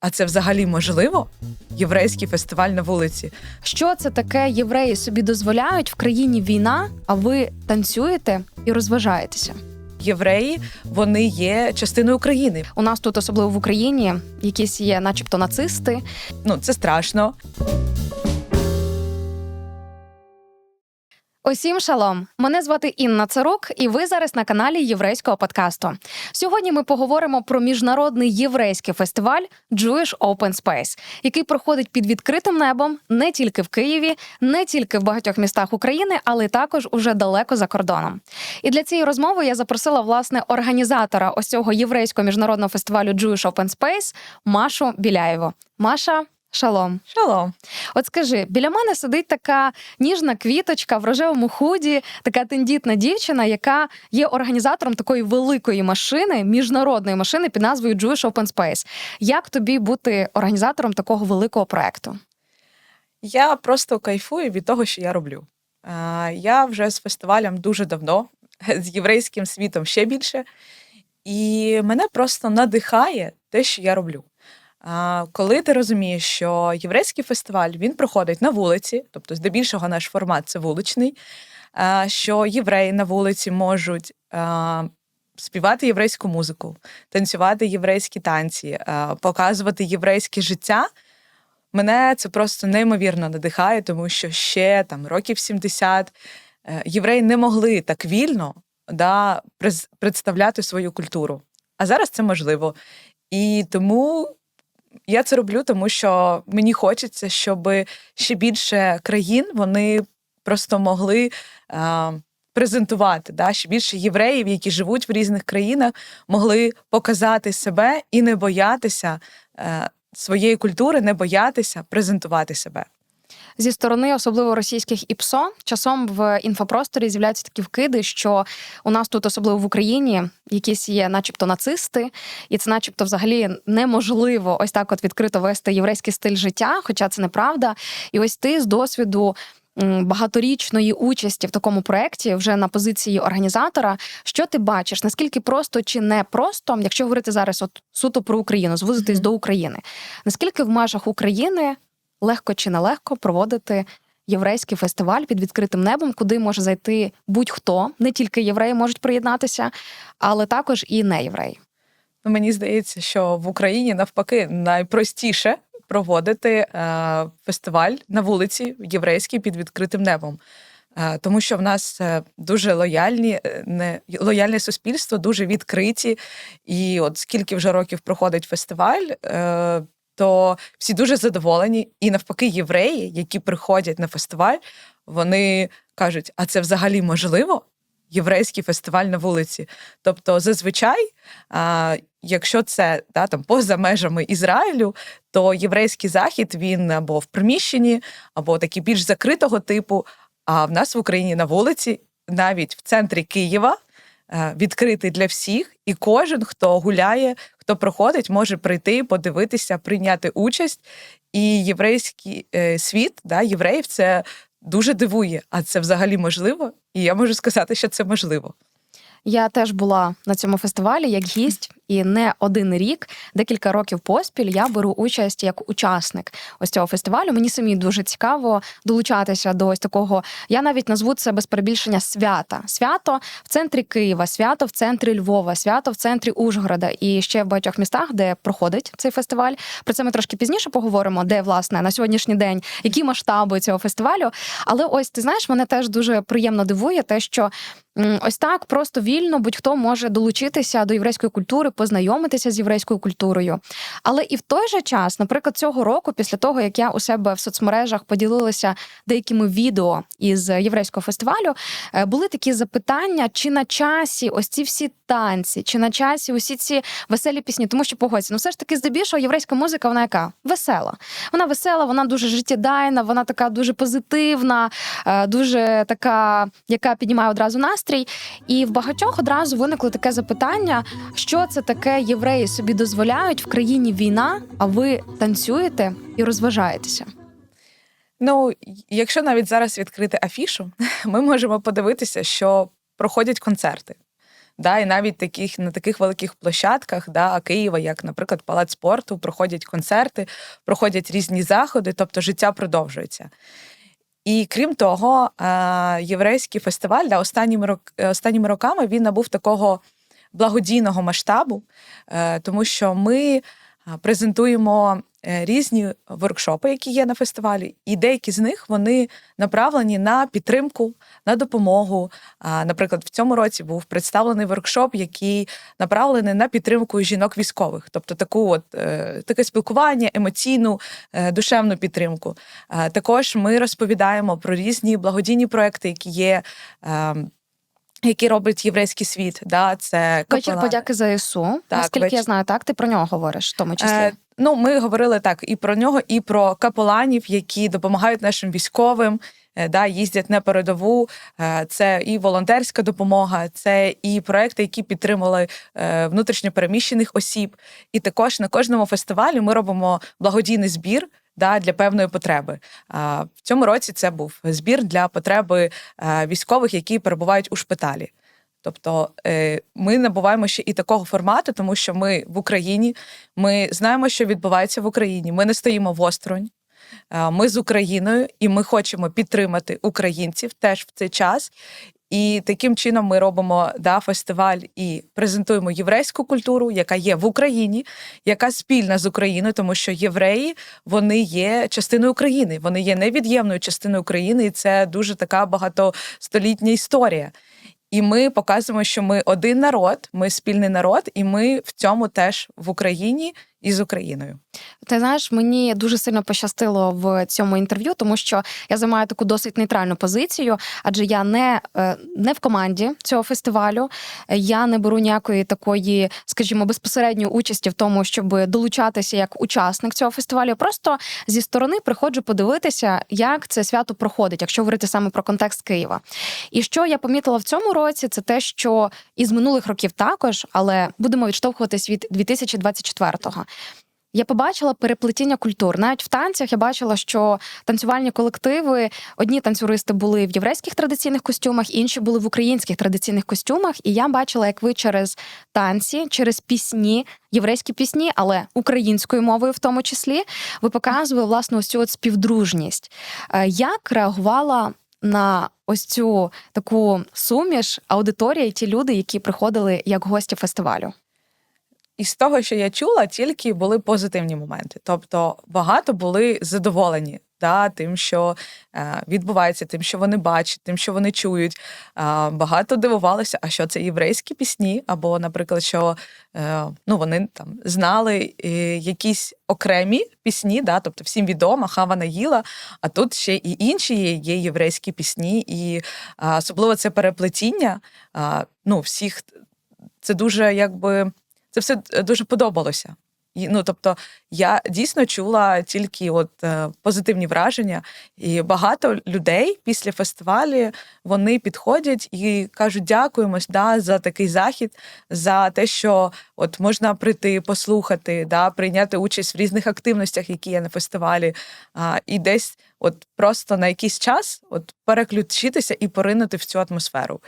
А це взагалі можливо? Єврейський фестиваль на вулиці. Що це таке євреї собі дозволяють в країні війна, а ви танцюєте і розважаєтеся? Євреї вони є частиною України. У нас тут, особливо в Україні, якісь є, начебто, нацисти. Ну це страшно. Усім шалом! Мене звати Інна Царук, і ви зараз на каналі єврейського подкасту. Сьогодні ми поговоримо про міжнародний єврейський фестиваль Jewish Open Space, який проходить під відкритим небом не тільки в Києві, не тільки в багатьох містах України, але також уже далеко за кордоном. І для цієї розмови я запросила власне організатора ось цього єврейського міжнародного фестивалю Jewish Open Space Машу Біляєву. Маша. Шалом, Шалом. от скажи, біля мене сидить така ніжна квіточка в рожевому худі, така тендітна дівчина, яка є організатором такої великої машини, міжнародної машини під назвою Jewish Open Space. Як тобі бути організатором такого великого проекту? Я просто кайфую від того, що я роблю. Я вже з фестивалем дуже давно, з єврейським світом ще більше. І мене просто надихає те, що я роблю. Коли ти розумієш, що єврейський фестиваль він проходить на вулиці, тобто здебільшого наш формат це вуличний, що євреї на вулиці можуть співати єврейську музику, танцювати єврейські танці, показувати єврейське життя. Мене це просто неймовірно надихає, тому що ще там років 70 е, євреї не могли так вільно да, представляти свою культуру. А зараз це можливо. І тому я це роблю, тому що мені хочеться, щоб ще більше країн вони просто могли е, презентувати, да, ще більше євреїв, які живуть в різних країнах, могли показати себе і не боятися е, своєї культури, не боятися презентувати себе. Зі сторони, особливо російських ІПСО, часом в інфопросторі з'являються такі вкиди, що у нас тут, особливо в Україні, якісь є, начебто, нацисти, і це, начебто, взагалі неможливо ось так, от відкрито вести єврейський стиль життя, хоча це неправда. І ось ти з досвіду. Багаторічної участі в такому проєкті вже на позиції організатора. Що ти бачиш? Наскільки просто чи не просто, якщо говорити зараз от суто про Україну, звузитись Мгм. до України, наскільки в межах України легко чи нелегко проводити єврейський фестиваль під відкритим небом, куди може зайти будь-хто, не тільки євреї можуть приєднатися, але також і не євреї. Ну, Мені здається, що в Україні навпаки найпростіше проводити е, фестиваль на вулиці єврейський під відкритим небом. Е, тому що в нас е, дуже лояльні, не лояльне суспільство, дуже відкриті. І от скільки вже років проходить фестиваль, то всі дуже задоволені. І навпаки, євреї, які приходять на фестиваль, вони кажуть: а це взагалі можливо? Єврейський фестиваль на вулиці. Тобто, зазвичай, а, якщо це да, там, поза межами Ізраїлю, то єврейський захід він або в приміщенні, або такий більш закритого типу. А в нас в Україні на вулиці, навіть в центрі Києва, е, відкритий для всіх, і кожен, хто гуляє, хто проходить, може прийти, подивитися, прийняти участь. І єврейський е, світ, да, євреїв, це дуже дивує. А це взагалі можливо? І я можу сказати, що це можливо. Я теж була на цьому фестивалі як гість, і не один рік, декілька років поспіль я беру участь як учасник ось цього фестивалю. Мені самі дуже цікаво долучатися до ось такого. Я навіть назву це без перебільшення свята. Свято в центрі Києва, свято в центрі Львова, свято в центрі Ужгорода і ще в багатьох містах, де проходить цей фестиваль. Про це ми трошки пізніше поговоримо, де власне на сьогоднішній день які масштаби цього фестивалю. Але ось ти знаєш, мене теж дуже приємно дивує те, що ось так просто вільно будь-хто може долучитися до єврейської культури, познайомитися з єврейською культурою. Але і в той же час, наприклад, цього року, після того як я у себе в соцмережах поділилася деякими відео із єврейського фестивалю, е, були такі запитання, чи на часі ось ці всі танці, чи на часі усі ці веселі пісні, тому що погодься, ну все ж таки здебільшого єврейська музика, вона яка весела. Вона весела, вона дуже життєдайна, вона така дуже позитивна, е, дуже така, яка піднімає одразу настрій. І в багатьох одразу виникло таке запитання, що це таке євреї собі дозволяють в країні війна, а ви танцюєте і розважаєтеся. Ну, якщо навіть зараз відкрити афішу, ми можемо подивитися, що проходять концерти. Да, і навіть таких на таких великих площадках, да, Києва, як, наприклад, Палац спорту, проходять концерти, проходять різні заходи, тобто життя продовжується. І крім того, єврейський фестиваль да, останніми, е, останніми роками він набув такого благодійного масштабу, е, тому що ми е, презентуємо е, різні воркшопи, які є на фестивалі, і деякі з них вони направлені на підтримку, на допомогу. Наприклад, в цьому році був представлений воркшоп, який направлений на підтримку жінок військових, тобто таку от таке спілкування, емоційну, душевну підтримку. Також ми розповідаємо про різні благодійні проекти, які є. Які робить єврейський світ, да, це Вечір капелани. подяки ЗСУ. Так, Наскільки я знаю, так ти про нього говориш, в тому числі. Е, ну, ми говорили так і про нього, і про капеланів, які допомагають нашим військовим, е, да, їздять на передову. Е, Це і волонтерська допомога, це і проекти, які підтримали е, внутрішньопереміщених осіб. І також на кожному фестивалі ми робимо благодійний збір. Да, для певної потреби А, в цьому році це був збір для потреби е, військових, які перебувають у шпиталі. Тобто е, ми набуваємо ще і такого формату, тому що ми в Україні, ми знаємо, що відбувається в Україні. Ми не стоїмо в осторонь. Ми з Україною, і ми хочемо підтримати українців теж в цей час. І таким чином ми робимо да, фестиваль і презентуємо єврейську культуру, яка є в Україні, яка спільна з Україною, тому що євреї вони є частиною України, вони є невід'ємною частиною України, і це дуже така багатостолітня історія. І ми показуємо, що ми один народ, ми спільний народ, і ми в цьому теж в Україні і з Україною. Ти знаєш, мені дуже сильно пощастило в цьому інтерв'ю, тому що я займаю таку досить нейтральну позицію, адже я не, е, не в команді цього фестивалю. Я не беру ніякої такої, скажімо, безпосередньої участі в тому, щоб долучатися як учасник цього фестивалю. Я просто зі сторони приходжу подивитися, як це свято проходить, якщо говорити саме про контекст Києва. І що я помітила в цьому році, це те, що із минулих років також, але будемо відштовхуватись від 2024-го. Я побачила переплетіння культур. Навіть в танцях я бачила, що танцювальні колективи, одні танцюристи були в єврейських традиційних костюмах, інші були в українських традиційних костюмах. І я бачила, як ви через танці, через пісні, єврейські пісні, але українською мовою, в тому числі, ви показували власне ось цю от співдружність. Е, Як реагувала на ось цю таку суміш аудиторія і ті люди, які приходили як гості фестивалю? І з того, що я чула, тільки були позитивні моменти. Тобто багато були задоволені да, тим, що е, відбувається, тим, що вони бачать, тим, що вони чують. Е, багато дивувалися, а що це єврейські пісні, або, наприклад, що е, ну, вони там знали е, якісь окремі пісні, да, тобто всім відомо, хава наїла, а тут ще і інші є, є єврейські пісні, і е, особливо це переплетіння е, ну, всіх. Це дуже якби це все е, дуже подобалося. І, ну, тобто, я дійсно чула тільки от е, позитивні враження, і багато людей після фестивалю вони підходять і кажуть: дякуємо да, за такий захід, за те, що от можна прийти, послухати, да, прийняти участь в різних активностях, які є на фестивалі, а, і десь от просто на якийсь час от переключитися і поринути в цю атмосферу.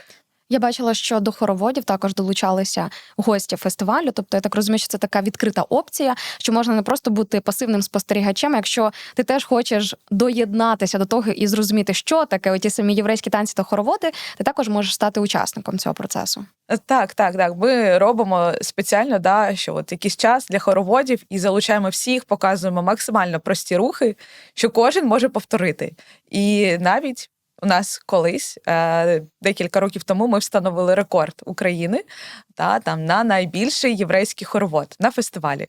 Я бачила, що до хороводів також долучалися гості фестивалю. Тобто, я так розумію, що це така відкрита опція, що можна не просто бути пасивним спостерігачем. Якщо ти теж хочеш доєднатися до того і зрозуміти, що таке оті самі єврейські танці та хороводи, ти також можеш стати учасником цього процесу. Е, Так, так, так. Ми робимо спеціально, да, що от якийсь час для хороводів і залучаємо всіх, показуємо максимально прості рухи, що кожен може повторити. І навіть у нас колись, е, декілька років тому, ми встановили рекорд України та, там, на найбільший єврейський хоровод на фестивалі.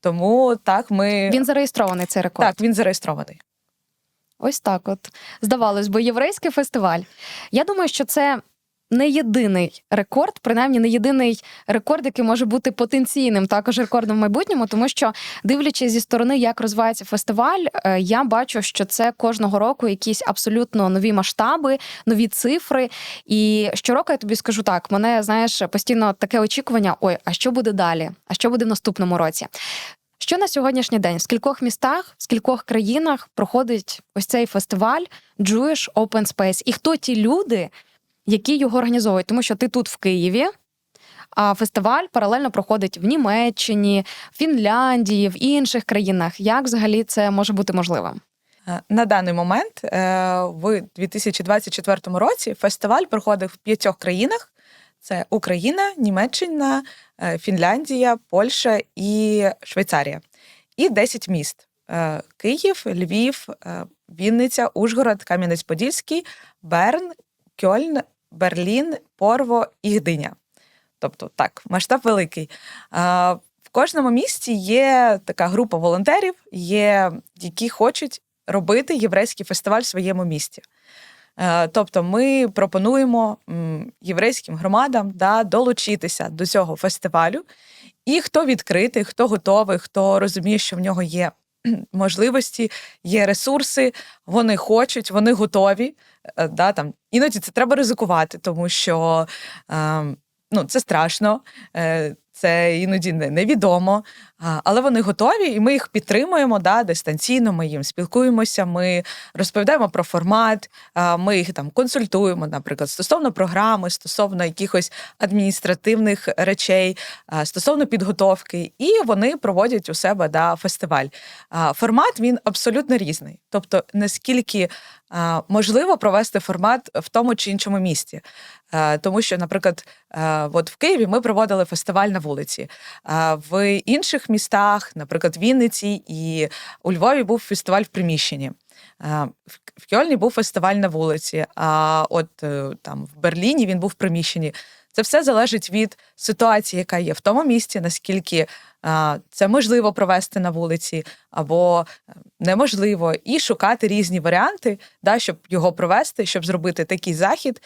Тому так, ми Він зареєстрований цей рекорд. так, він зареєстрований. Ось так. От здавалось би, єврейський фестиваль. Я думаю, що це не єдиний рекорд, принаймні не єдиний рекорд, який може бути потенційним також рекордом в майбутньому, тому що дивлячись зі сторони, як розвивається фестиваль, е, я бачу, що це кожного року якісь абсолютно нові масштаби, нові цифри. І щороку я тобі скажу так: мене знаєш постійно таке очікування: ой, а що буде далі? А що буде в наступному році? Що на сьогоднішній день в скількох містах, в скількох країнах проходить ось цей фестиваль Jewish Open Space? І хто ті люди, які його організовують? Тому що ти тут в Києві, а фестиваль паралельно проходить в Німеччині, Фінляндії, в інших країнах. Як взагалі це може бути можливим? Е, На даний момент е, в 2024 році фестиваль проходив в п'ятьох країнах: це Україна, Німеччина, е, Фінляндія, Польща і Швейцарія. І 10 міст: Київ, Львів, Вінниця, Ужгород, Кам'янець-Подільський, Берн, Кьольн, Берлін, Порво і Гдиня. Тобто так, масштаб великий. В кожному місті є така група волонтерів, є, які хочуть робити єврейський фестиваль в своєму місті. Е, Тобто ми пропонуємо єврейським громадам да, долучитися до цього фестивалю. І хто відкритий, хто готовий, хто розуміє, що в нього є можливості, є ресурси, вони хочуть, вони готові. Е, Да, там, іноді це треба ризикувати, тому що е, ну, це страшно, е, це іноді невідомо. Але вони готові, і ми їх підтримуємо да, дистанційно. Ми їм спілкуємося, ми розповідаємо про формат, ми їх там консультуємо, наприклад, стосовно програми, стосовно якихось адміністративних речей, стосовно підготовки, і вони проводять у себе да, фестиваль. Формат він абсолютно різний. Тобто, наскільки можливо провести формат в тому чи іншому місті. Е, Тому що, наприклад, е, от в Києві ми проводили фестиваль на вулиці. А В інших містах, наприклад, Вінниці і у Львові був фестиваль в приміщенні. Е, В Кьольні був фестиваль на вулиці, а от е, там в Берліні він був в приміщенні. Це все залежить від ситуації, яка є в тому місті, наскільки а, це можливо провести на вулиці, або е, неможливо, і шукати різні варіанти, да, щоб його провести, щоб зробити такий захід.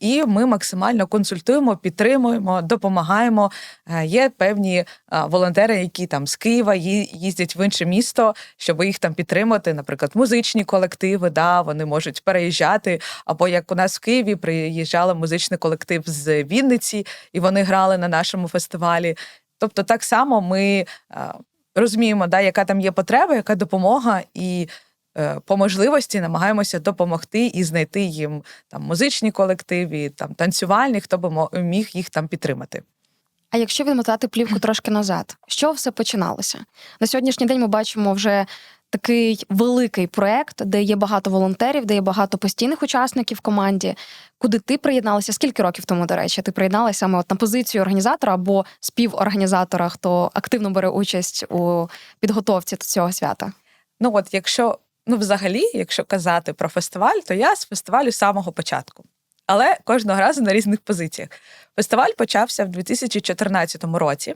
І ми максимально консультуємо, підтримуємо, допомагаємо. Е, Є певні а, волонтери, які там з Києва їздять в інше місто, щоб їх там підтримати. Наприклад, музичні колективи, да, вони можуть переїжджати. Або як у нас в Києві приїжджали музичний колектив з Вінниці, і вони грали на нашому фестивалі. Тобто, так само ми а, розуміємо, да, яка там є потреба, яка допомога, і е, по можливості намагаємося допомогти і знайти їм там музичні колективи, там танцювальні, хто би міг їх там підтримати. А якщо відмотати плівку трошки назад, що все починалося? На сьогоднішній день ми бачимо вже такий великий проект, де є багато волонтерів, де є багато постійних учасників в команді. Куди ти приєдналася? Скільки років тому, до речі, ти приєдналася саме от на позицію організатора або співорганізатора, хто активно бере участь у підготовці до цього свята? Ну от, якщо ну, взагалі, якщо казати про фестиваль, то я з фестивалю з самого початку. Але кожного разу на різних позиціях. Фестиваль почався в 2014 році.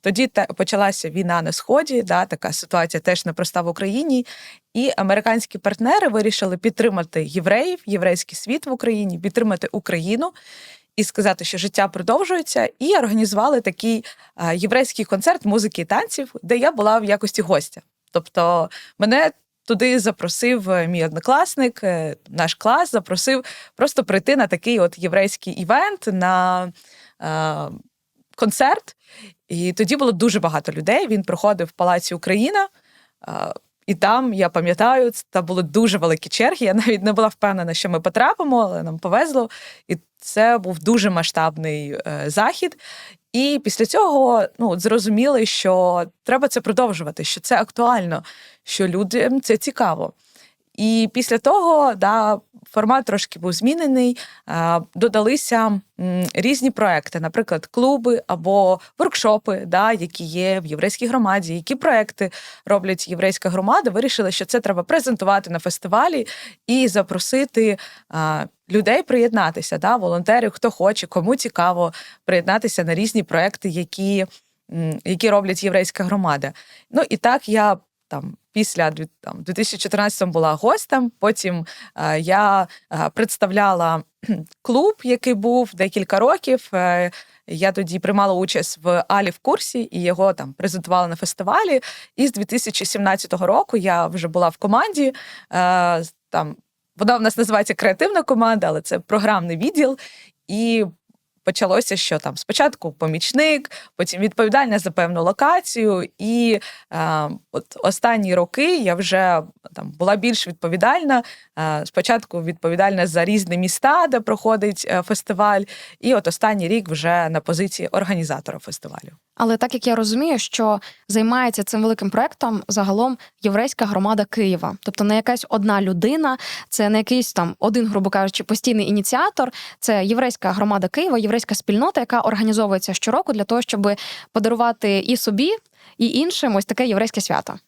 Тоді те- почалася війна на сході, да, така ситуація теж непроста в Україні. І американські партнери вирішили підтримати євреїв, єврейський світ в Україні, підтримати Україну і сказати, що життя продовжується, і організували такий єврейський концерт музики і танців, де я була в якості гостя. Тобто мене туди запросив е, мій однокласник, е, наш клас запросив просто прийти на такий от єврейський івент, на е, концерт. І тоді було дуже багато людей. Він проходив в Палаці Україна. І там, я пам'ятаю, там були дуже великі черги. Я навіть не була впевнена, що ми потрапимо, але нам повезло. І це був дуже масштабний е, захід. І після цього ну, зрозуміли, що треба це продовжувати, що це актуально, що людям це цікаво. І після того да, формат трошки був змінений. Додалися різні проекти, наприклад, клуби або воркшопи, да, які є в єврейській громаді, які проекти роблять єврейська громада. Вирішили, що це треба презентувати на фестивалі і запросити людей приєднатися, да, волонтерів, хто хоче, кому цікаво приєднатися на різні проекти, які, які роблять єврейська громада. Ну і так я там після там, 2014 була гостем. Потім е, я е, представляла клуб, який був декілька років. Е, я тоді приймала участь в Алі в курсі і його там презентували на фестивалі. І з 2017 року я вже була в команді. Е, там вона в нас називається креативна команда, але це програмний відділ. І почалося, що там спочатку помічник, потім відповідальна за певну локацію. І е, от останні роки я вже там була більш відповідальна. Е, спочатку відповідальна за різні міста, де проходить е, фестиваль, і от останній рік вже на позиції організатора фестивалю. Але так як я розумію, що займається цим великим проектом загалом єврейська громада Києва, тобто не якась одна людина, це не якийсь там один, грубо кажучи, постійний ініціатор. Це єврейська громада Києва, єврейська спільнота, яка організовується щороку для того, щоб подарувати і собі, і іншим ось таке єврейське свято.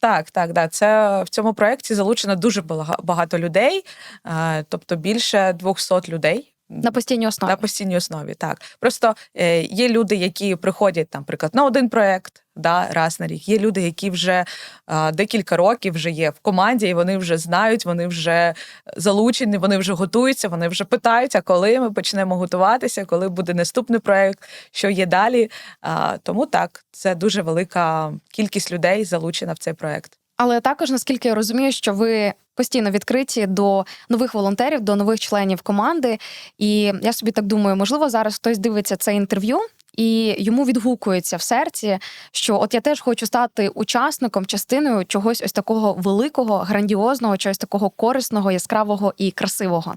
Так, так, да. Це в цьому проєкті залучено дуже багато людей, е, тобто більше 200 людей. На постійній основі. На постійній основі, так. Просто е, є люди, які приходять, там, наприклад, на один проєкт да, раз на рік. Є люди, які вже е, декілька років вже є в команді, і вони вже знають, вони вже залучені, вони вже готуються, вони вже питають, а коли ми почнемо готуватися, коли буде наступний проєкт, що є далі. А, тому так, це дуже велика кількість людей залучена в цей проєкт. Але також, наскільки я розумію, що ви постійно відкриті до нових волонтерів, до нових членів команди. І я собі так думаю, можливо, зараз хтось дивиться це інтерв'ю. І йому відгукується в серці, що от я теж хочу стати учасником, частиною чогось ось такого великого, грандіозного, чогось такого корисного, яскравого і красивого.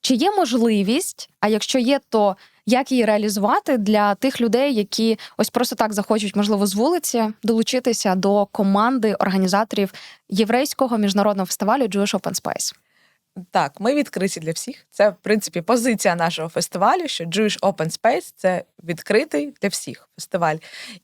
Чи є можливість, а якщо є, то як її реалізувати для тих людей, які ось просто так захочуть, можливо, з вулиці долучитися до команди організаторів єврейського міжнародного фестивалю Jewish Open Space? Так, ми відкриті для всіх. Це, в принципі, позиція нашого фестивалю, що Jewish Open Space це відкритий для всіх фестиваль.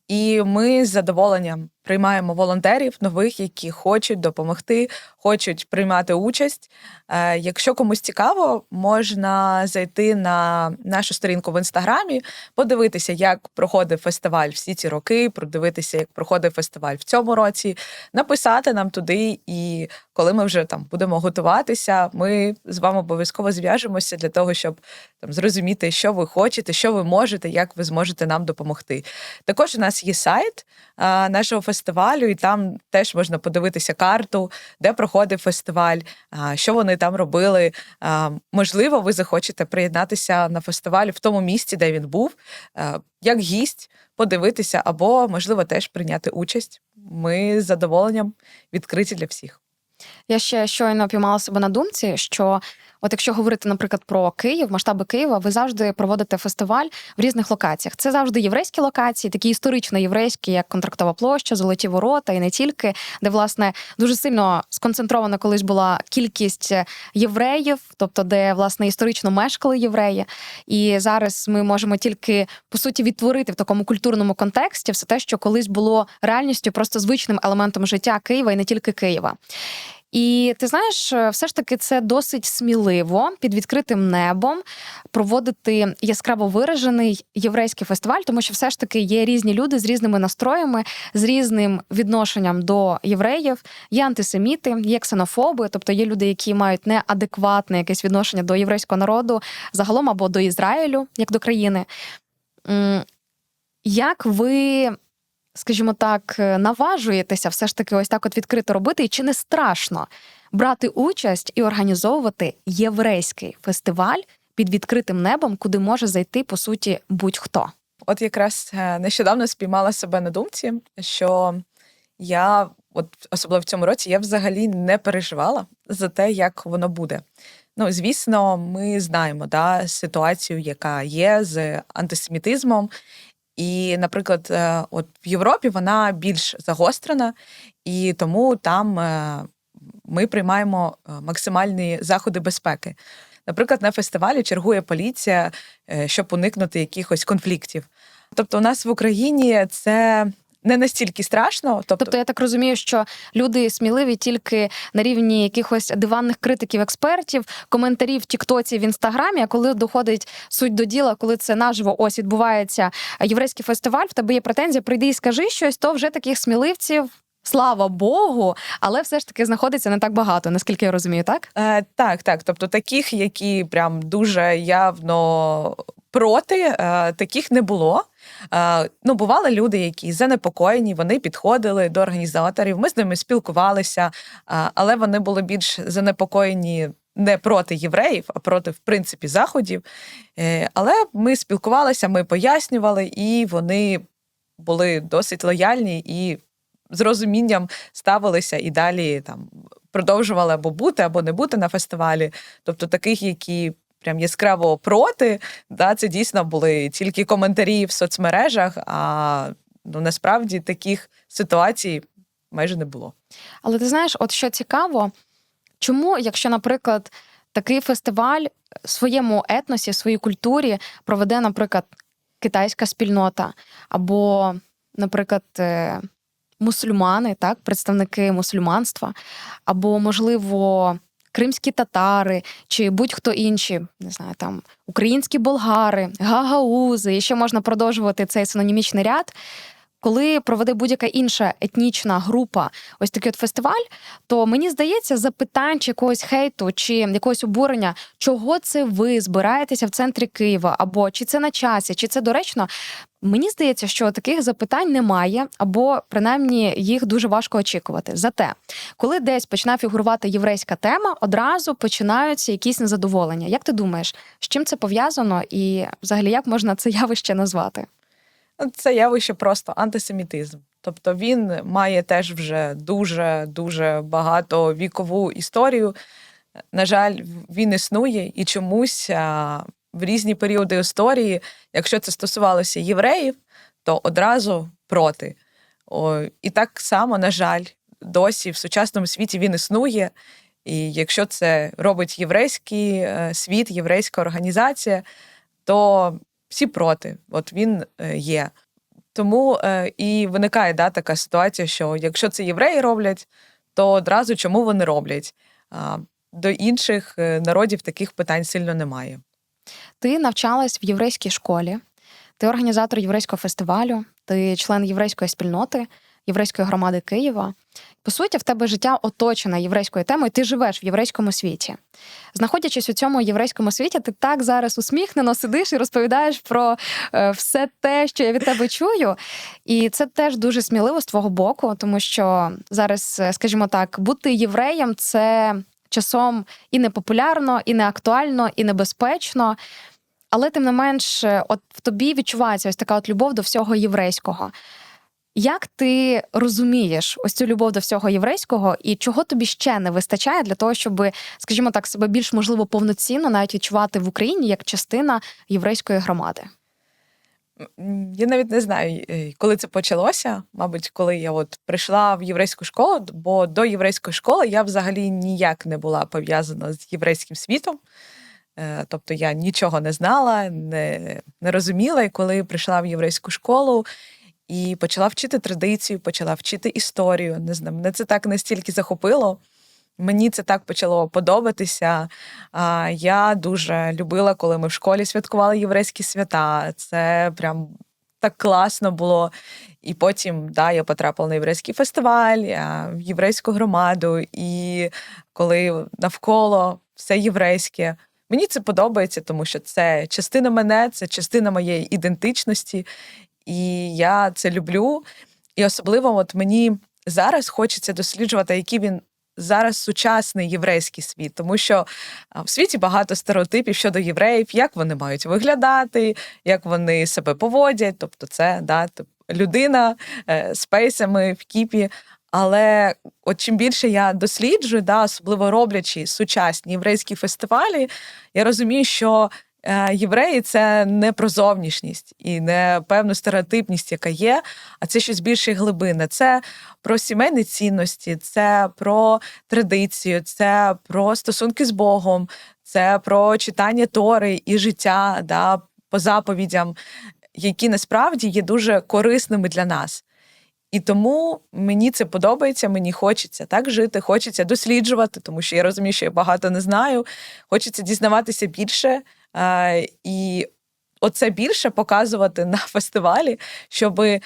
І ми з задоволенням приймаємо волонтерів нових, які хочуть допомогти, хочуть приймати участь. Е, Якщо комусь цікаво, можна зайти на нашу сторінку в інстаграмі, подивитися, як проходив фестиваль всі ці роки, продивитися, як проходив фестиваль в цьому році, написати нам туди. І коли ми вже там будемо готуватися, ми з вами обов'язково зв'яжемося для того, щоб там зрозуміти, що ви хочете, що ви можете, як ви зможете нам допомогти. Також у нас є сайт а, нашого фестивалю, і там теж можна подивитися карту, де проходив фестиваль, а, що вони там робили. А, можливо, ви захочете приєднатися на фестиваль в тому місці, де він був, а, як гість, подивитися, або, можливо, теж прийняти участь. Ми з задоволенням відкриті для всіх. Я ще щойно піймала себе на думці, що от якщо говорити, наприклад, про Київ, масштаби Києва, ви завжди проводите фестиваль в різних локаціях. Це завжди єврейські локації, такі історично єврейські, як контрактова площа, золоті ворота, і не тільки, де власне дуже сильно сконцентрована колись була кількість євреїв, тобто де власне історично мешкали євреї. І зараз ми можемо тільки по суті відтворити в такому культурному контексті все те, що колись було реальністю, просто звичним елементом життя Києва і не тільки Києва. І ти знаєш, все ж таки це досить сміливо під відкритим небом проводити яскраво виражений єврейський фестиваль, тому що все ж таки є різні люди з різними настроями, з різним відношенням до євреїв. Є антисеміти, є ксенофоби, тобто є люди, які мають неадекватне якесь відношення до єврейського народу загалом або до Ізраїлю, як до країни. Як ви скажімо так, наважуєтеся все ж таки ось так от відкрито робити, і чи не страшно брати участь і організовувати єврейський фестиваль під відкритим небом, куди може зайти по суті будь-хто? От якраз е, нещодавно спіймала себе на думці, що я, от особливо в цьому році, я взагалі не переживала за те, як воно буде. Ну, звісно, ми знаємо да, ситуацію, яка є з антисемітизмом. І, наприклад, е, от в Європі вона більш загострена, і тому там е, ми приймаємо е, максимальні заходи безпеки. Наприклад, на фестивалі чергує поліція, щоб уникнути якихось конфліктів. Тобто, у нас в Україні це не настільки страшно. Тобто, Тобто я так розумію, що люди сміливі тільки на рівні якихось диванних критиків, експертів, коментарів в Тіктоці в інстаграмі. А коли доходить суть до діла, коли це наживо ось відбувається єврейський фестиваль, в тебе є претензія, прийди і скажи щось, то вже таких сміливців. Слава Богу, але все ж таки знаходиться не так багато, наскільки я розумію, так? Е, так, так. Тобто таких, які прям дуже явно проти, е, таких не було. Е, ну, бували люди, які занепокоєні, вони підходили до організаторів. Ми з ними спілкувалися, е, але вони були більш занепокоєні не проти євреїв, а проти, в принципі, заходів. Але ми спілкувалися, ми пояснювали, і вони були досить лояльні і з розумінням ставилися і далі там продовжували або бути, або не бути на фестивалі. Тобто таких, які прям яскраво проти, да, це дійсно були тільки коментарі в соцмережах, а ну, насправді таких ситуацій майже не було. Але ти знаєш, от що цікаво, чому, якщо, наприклад, такий фестиваль в своєму етносі, в своїй культурі проведе, наприклад, китайська спільнота, або, наприклад, е, мусульмани, так, представники мусульманства, або, можливо, кримські татари, чи будь-хто інші, не знаю, там українські болгари, гагаузи, і ще можна продовжувати цей синонімічний ряд. Коли проведе будь-яка інша етнічна група ось такий от фестиваль, то мені здається, запитань чи якогось хейту, чи якогось обурення, чого це ви збираєтеся в центрі Києва, або чи це на часі, чи це доречно. Мені здається, що таких запитань немає, або принаймні їх дуже важко очікувати. Зате, коли десь починає фігурувати єврейська тема, одразу починаються якісь незадоволення. Як ти думаєш, з чим це пов'язано, і взагалі як можна це явище назвати? Це явище просто антисемітизм. Тобто він має теж вже дуже дуже багато вікову історію. На жаль, він існує і чомусь в різні періоди історії, якщо це стосувалося євреїв, то одразу проти. І так само, на жаль, досі в сучасному світі він існує. І якщо це робить єврейський е, світ, єврейська організація, то всі проти. От він е, є. Тому е, і виникає да, така ситуація, що якщо це євреї роблять, то одразу чому вони роблять? До інших е, народів таких питань сильно немає. Ти навчалась в єврейській школі, ти організатор єврейського фестивалю, ти член єврейської спільноти, єврейської громади Києва. По суті, в тебе життя оточене єврейською темою, ти живеш в єврейському світі. Знаходячись у цьому єврейському світі, ти так зараз усміхнено сидиш і розповідаєш про е, все те, що я від тебе чую. І це теж дуже сміливо з твого боку, тому що зараз, е, скажімо так, бути євреєм це часом і не популярно, і не актуально, і небезпечно. Але тим не менш, е, от в тобі відчувається ось така от любов до всього єврейського. Як ти розумієш ось цю любов до всього єврейського, і чого тобі ще не вистачає для того, щоб, скажімо так, себе більш можливо повноцінно навіть відчувати в Україні як частина єврейської громади? Я навіть не знаю, е, коли це почалося. Мабуть, коли я от прийшла в єврейську школу, бо до єврейської школи я взагалі ніяк не була пов'язана з єврейським світом. Е, Тобто я нічого не знала, не, не розуміла. І коли прийшла в єврейську школу і почала вчити традицію, почала вчити історію. Не знаю, мене це так настільки захопило. Мені це так почало подобатися. Я дуже любила, коли ми в школі святкували єврейські свята. Це прям так класно було. І потім да, я потрапила на єврейський фестиваль, в єврейську громаду, і коли навколо все єврейське. Мені це подобається, тому що це частина мене, це частина моєї ідентичності, і я це люблю. І особливо, от мені зараз хочеться досліджувати, який він зараз сучасний єврейський світ, тому що в світі багато стереотипів щодо євреїв, як вони мають виглядати, як вони себе поводять. Тобто, це да, людина е, з пейсами в кіпі. Але от чим більше я досліджую, да, особливо роблячи сучасні єврейські фестивалі, я розумію, що євреї це не про зовнішність і не певну стереотипність, яка є, а це щось більше глибини. Це про сімейні цінності, це про традицію, це про стосунки з Богом, це про читання Тори і життя да, по заповідям, які насправді є дуже корисними для нас. І тому мені це подобається, мені хочеться так жити, хочеться досліджувати, тому що я розумію, що я багато не знаю. Хочеться дізнаватися більше. Е, і оце більше показувати на фестивалі, щоб е,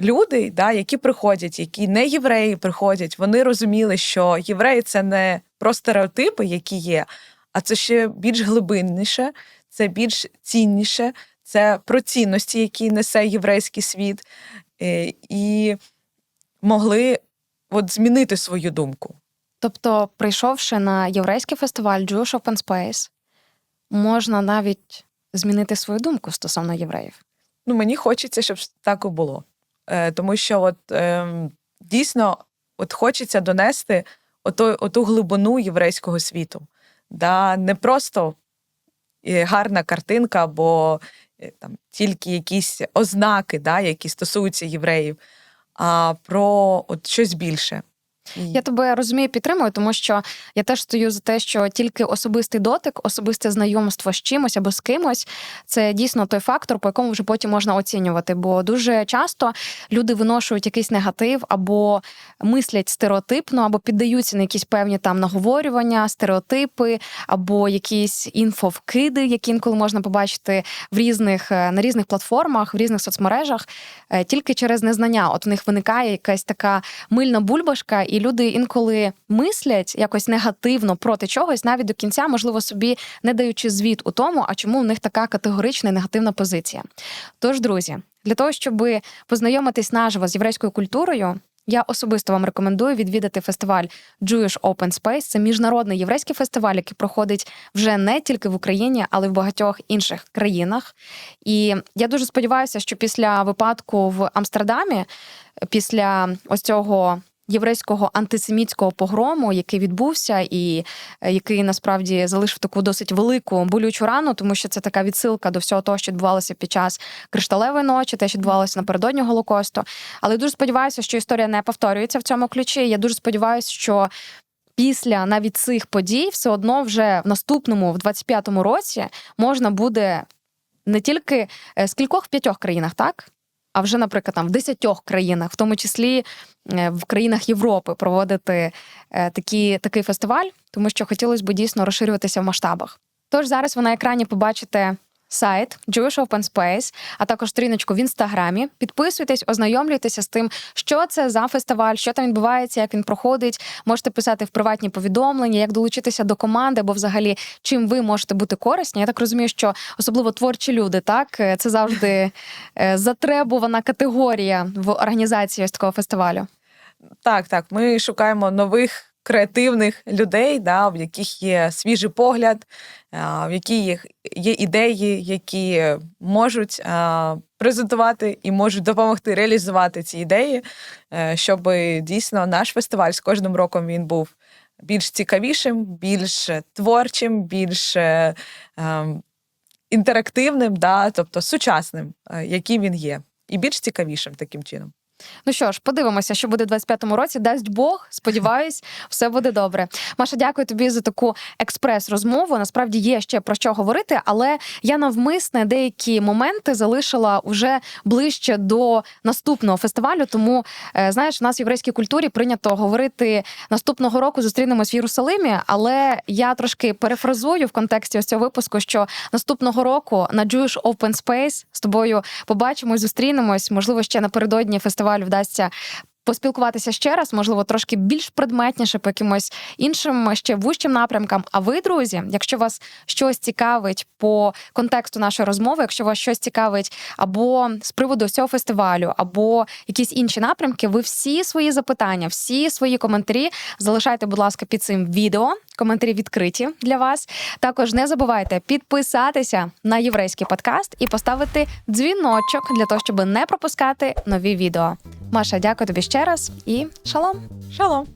люди, да, які приходять, які не євреї приходять, вони розуміли, що євреї це не про стереотипи, які є, а це ще більш глибинніше, це більш цінніше, це про цінності, які несе єврейський світ. Е, і могли от змінити свою думку. Тобто, прийшовши на єврейський фестиваль Jewish Open Space, можна навіть змінити свою думку стосовно євреїв. Ну, мені хочеться, щоб так і було. Е, тому що от, е, дійсно от хочеться донести ото, оту глибину єврейського світу. Да? Не просто е, гарна картинка або е, там, тільки якісь ознаки, да, які стосуються євреїв, а про от щось більше. Я тебе розумію, підтримую, тому що я теж стою за те, що тільки особистий дотик, особисте знайомство з чимось або з кимось це дійсно той фактор, по якому вже потім можна оцінювати. Бо дуже часто люди виношують якийсь негатив або мислять стереотипно, або піддаються на якісь певні там наговорювання, стереотипи, або якісь інфовкиди, які інколи можна побачити в різних е, на різних платформах, в різних соцмережах, е, тільки через незнання. От в них виникає якась така мильна бульбашка, і люди інколи мислять якось негативно проти чогось, навіть до кінця, можливо, собі не даючи звіт у тому, а чому у них така категорична і негативна позиція. Тож, друзі, для того, щоб познайомитись наживо з єврейською культурою. Я особисто вам рекомендую відвідати фестиваль Jewish Open Space. Це міжнародний єврейський фестиваль, який проходить вже не тільки в Україні, але й в багатьох інших країнах. І я дуже сподіваюся, що після випадку в Амстердамі, після ось цього єврейського антисемітського погрому, який відбувся, і е, який насправді залишив таку досить велику болючу рану, тому що це така відсилка до всього того, що відбувалося під час кришталевої ночі, те, що відбувалося напередодні Голокосту. Але дуже сподіваюся, що історія не повторюється в цьому ключі. Я дуже сподіваюся, що. Після навіть цих подій все одно вже в наступному, в 25-му році, можна буде не тільки е, з кількох в п'ятьох країнах, так? А вже, наприклад, там в десятьох країнах, в тому числі е, в країнах Європи, проводити е, такі, такий фестиваль, тому що хотілося б дійсно розширюватися в масштабах. Тож зараз ви на екрані побачите сайт Jewish Open Space, а також сторіночку в інстаграмі. Підписуйтесь, ознайомлюйтеся з тим, що це за фестиваль, що там відбувається, як він проходить. Можете писати в приватні повідомлення, як долучитися до команди, або взагалі чим ви можете бути корисні. Я так розумію, що особливо творчі люди, так е, це завжди е, затребувана категорія в організації ось такого фестивалю. Так, так. Ми шукаємо нових креативних людей, да, в яких є свіжий погляд, в яких є ідеї, які можуть презентувати і можуть допомогти реалізувати ці ідеї, е, щоб дійсно наш фестиваль з кожним роком він був більш цікавішим, більш творчим, більш е, ем, інтерактивним, да, тобто сучасним, е, яким він є, і більш цікавішим таким чином. Ну що ж, подивимося, що буде в 25-му році. Дасть Бог, сподіваюсь, все буде добре. Маша, дякую тобі за таку експрес-розмову. Насправді є ще про що говорити, але я навмисне деякі моменти залишила уже ближче до наступного фестивалю. Тому е, знаєш, у нас в єврейській культурі прийнято говорити наступного року зустрінемось в Єрусалимі. Але я трошки перефразую в контексті ось цього випуску, що наступного року на Jewish Open Space з тобою побачимось, зустрінемось. Можливо, ще напередодні фестивалю вдасться. Поспілкуватися ще раз, можливо, трошки більш предметніше по якимось іншим ще вищим напрямкам. А ви, друзі, якщо вас щось цікавить по контексту нашої розмови, якщо вас щось цікавить або з приводу цього фестивалю, або якісь інші напрямки, ви всі свої запитання, всі свої коментарі залишайте, будь ласка, під цим відео. Коментарі відкриті для вас. Також не забувайте підписатися на єврейський подкаст і поставити дзвіночок для того, щоб не пропускати нові відео. Маша, дякую тобі ще раз і шалом! Шалом!